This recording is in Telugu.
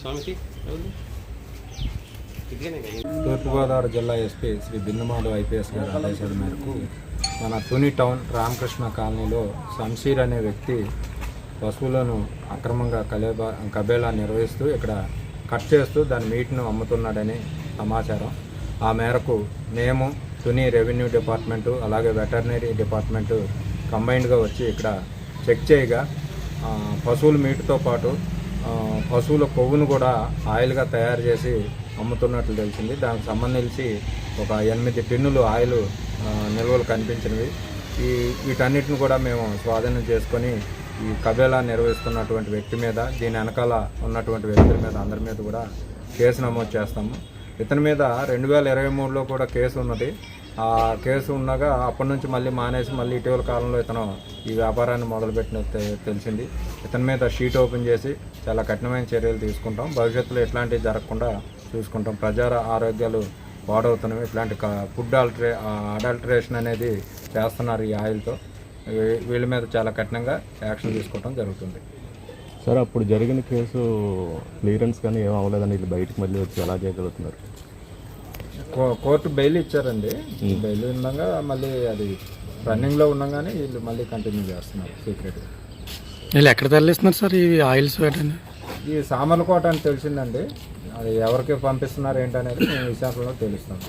స్వామికి ఎవరు? తూర్పుగోదావరి జిల్లా ఎస్పీ శ్రీ బిన్నమాలు ఐపీఎస్ గారి ఆదేశాల మేరకు మన తుని టౌన్ రామకృష్ణ కాలనీలో శంషీర్ అనే వ్యక్తి పశువులను అక్రమంగా కలేబా కబేలా నిర్వహిస్తూ ఇక్కడ కట్ చేస్తూ దాని మీట్ను అమ్ముతున్నాడని సమాచారం. ఆ మేరకు మేము తుని రెవెన్యూ డిపార్ట్మెంటు అలాగే వెటర్నరీ డిపార్ట్మెంటు కంబైన్డ్గా వచ్చి ఇక్కడ చెక్ చేయగా పశువుల మీటుతో పాటు పశువుల కొవ్వును కూడా ఆయిల్గా తయారు చేసి అమ్ముతున్నట్లు తెలిసింది. దానికి సంబంధించి ఒక ఎనిమిది టిన్నులు ఆయిల్ నిల్వలు కనిపించినవి. ఈ వీటన్నిటిని కూడా మేము స్వాధీనం చేసుకొని ఈ కబేలా నిర్వహిస్తున్నటువంటి వ్యక్తి మీద దీని వెనకాల ఉన్నటువంటి వ్యక్తుల మీద అందరి మీద కూడా కేసు నమోదు చేస్తాము. ఇతని మీద రెండు వేల ఇరవై మూడులో కూడా కేసు ఉన్నది. ఆ కేసు ఉండగా అప్పటి నుంచి మళ్ళీ మానేసి మళ్ళీ ఇటీవల కాలంలో ఇతను ఈ వ్యాపారాన్ని మొదలుపెట్టిన తె- తెలిసింది. ఇతని మీద షీట్ ఓపెన్ చేసి చాలా కఠినమైన చర్యలు తీసుకుంటాం. భవిష్యత్తులో ఇట్లాంటివి జరగకుండా చూసుకుంటాం. ప్రజా ఆరోగ్యాలు పాడవుతున్నవి. ఇట్లాంటి క- ఫుడ్ ఆల్టరే అడల్టరేషన్ అనేది చేస్తున్నారు ఈ ఆయిల్తో. వీళ్ళ మీద చాలా కఠినంగా యాక్షన్ తీసుకోవడం జరుగుతుంది. సార్ అప్పుడు జరిగిన కేసు క్లియరెన్స్ కానీ ఏం అవ్వలేదని వీళ్ళు బయటకు మళ్ళీ వచ్చి ఎలా చేయగలుగుతున్నారు? కో- కోర్టు బెయిల్ ఇచ్చారండి. బెయిల్ ఉండగా మళ్ళీ అది రన్నింగ్లో ఉండగానే వీళ్ళు మళ్ళీ కంటిన్యూ చేస్తున్నారు సీక్రెట్గా వీళ్ళు ఎక్కడ తరలిస్తున్నారు సార్ ఈ ఆయిల్స్ వేటని? ఈ సామర్లకోట అని తెలిసిందండి. అది ఎవరికి పంపిస్తున్నారు ఏంటనేది మేము విశాఖలో తెలుస్తాం.